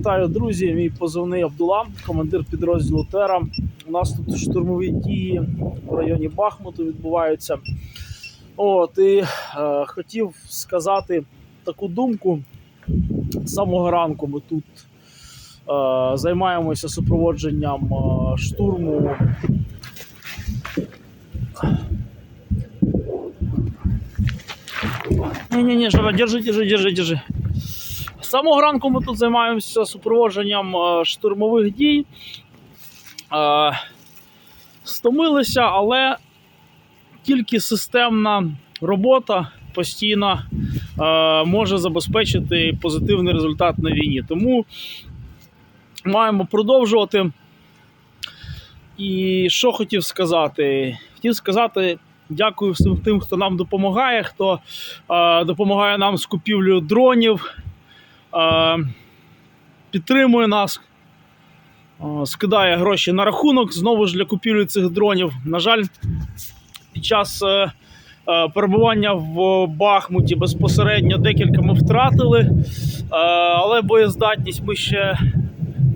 Вітаю, друзі! Мій позивний Абдула, командир підрозділу Тера. У нас тут штурмові дії в районі Бахмуту відбуваються. От і е, хотів сказати таку думку. З самого ранку ми тут е, займаємося супроводженням е, штурму. Ні-ні-ні, Жора, держи, держи, держи, держи. Самого ранку ми тут займаємося супроводженням е, штурмових дій. Е, Стомилися, але тільки системна робота постійна е, може забезпечити позитивний результат на війні. Тому маємо продовжувати. І що хотів сказати? Хотів сказати дякую всім тим, хто нам допомагає, хто е, допомагає нам з купівлею дронів підтримує нас, е, скидає гроші на рахунок знову ж для купівлі цих дронів. На жаль, під час е, е, перебування в Бахмуті безпосередньо декілька ми втратили, е, але боєздатність ми ще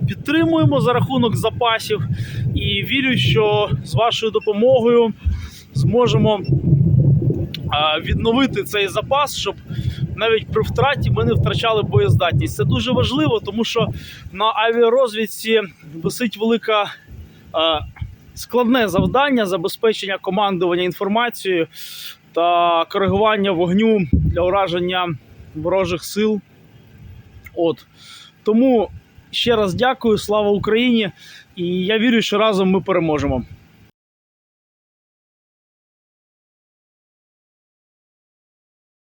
підтримуємо за рахунок запасів і вірю, що з вашою допомогою зможемо е, відновити цей запас, щоб навіть при втраті ми не втрачали боєздатність. Це дуже важливо, тому що на авіарозвідці висить велика складне завдання забезпечення командування інформацією та коригування вогню для ураження ворожих сил. От тому ще раз дякую, слава Україні! І я вірю, що разом ми переможемо.